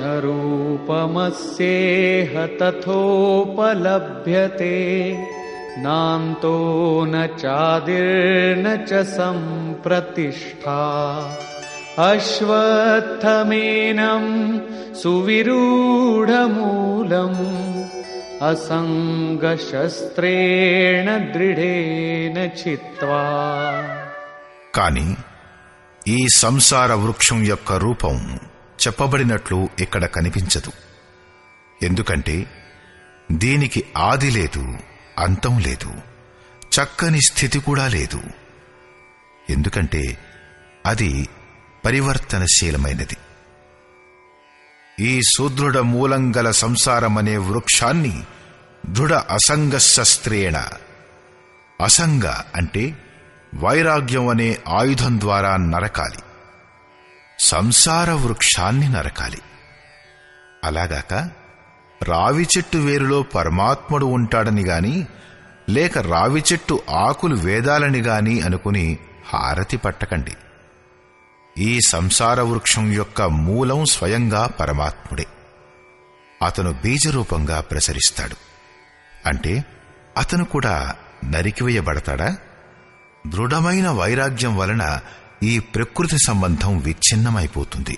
न रूपमस्येह तथोपलभ्यते नान्तो न चादिर्न च सम्प्रतिष्ठा अश्वत्थमेनं सुविरूढमूलम् असङ्गशस्त्रेण दृढेन చిత్వా కాని ఈ సంసార వృక్షం యొక్క రూపం చెప్పబడినట్లు ఇక్కడ కనిపించదు. ఎందుకంటే దీనికి ఆది లేదు అంతం లేదు చక్కని స్థితి కూడా లేదు. ఎందుకంటే అది పరివర్తనశీలమైనది. ఈ సుదృఢ మూలంగల సంసారమనే వృక్షాన్ని దృఢ అసంగశస్త్రేణ అసంగ అంటే వైరాగ్యం అనే ఆయుధం ద్వారా నరకాలి. సంసార వృక్షాన్ని నరకాలి. అలాగాక రావి చెట్టు వేరులో పరమాత్ముడు ఉంటాడని గాని లేక రావి చెట్టు ఆకులు వేదాలని గాని అనుకుని హారతి పట్టకండి. ఈ సంసార వృక్షం యొక్క మూలం స్వయంగా పరమాత్ముడే. అతను బీజరూపంగా ప్రసరిస్తాడు. అంటే అతను కూడా నరికివేయబడతాడా? దృఢమైన వైరాగ్యం వలన ఈ ప్రకృతి సంబంధం విచ్ఛిన్నమైపోతుంది.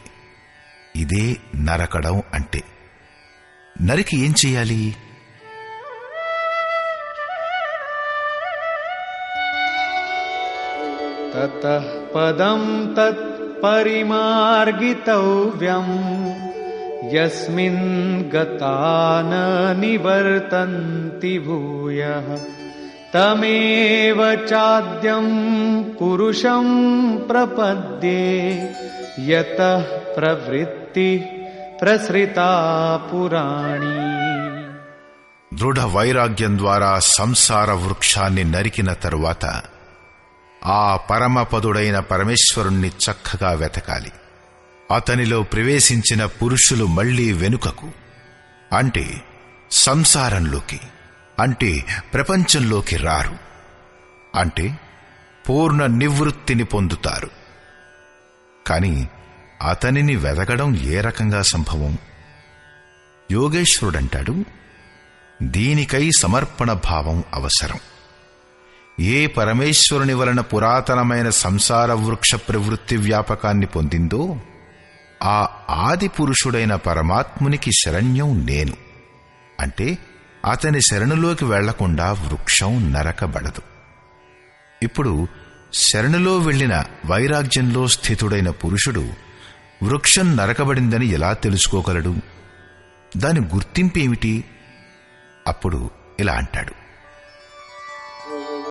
ఇదే నరకడం అంటే. నరికి ఏం చేయాలి? తత పదం తత్ పరిమార్గితవ్యం. యస్మిన్ గతాన నివర్తంతి భూయ. तमेव चाद्यं पुरुषं प्रपद्ये यतः प्रवृत्तिः प्रसृता पुराणी దృఢ వైరాగ్యం ద్వారా సంసార వృక్షాన్ని నరికిన తరువాత ఆ పరమపదుడైన పరమేశ్వరుణ్ణి చక్కగా వెతకాలి అతనిలో ప్రవేశించిన పురుషులు మళ్లీ వెనుకకు అంటే సంసారంలోకి అంటే ప్రపంచంలోకి రారు. అంటే పూర్ణ నివృత్తిని పొందుతారు. కాని అతనిని వెదగడం ఏ రకంగా సంభవం? యోగేశ్వరుడంటాడు దీనికై సమర్పణ భావం అవసరం. ఏ పరమేశ్వరుని వలన పురాతనమైన సంసార వృక్ష ప్రవృత్తి వ్యాపకాన్ని పొందిందో ఆ ఆది పురుషుడైన పరమాత్మునికి శరణ్యం నేను. అంటే అతని శరణులోకి వెళ్ళకుండా వృక్షం నరకబడదు. ఇప్పుడు శరణులో వెళ్ళిన వైరాగ్యంలో స్థితుడైన పురుషుడు వృక్షం నరకబడిందని ఎలా తెలుసుకోగలడు? దాని గుర్తింపేమిటి అప్పుడు ఇలా అంటాడు.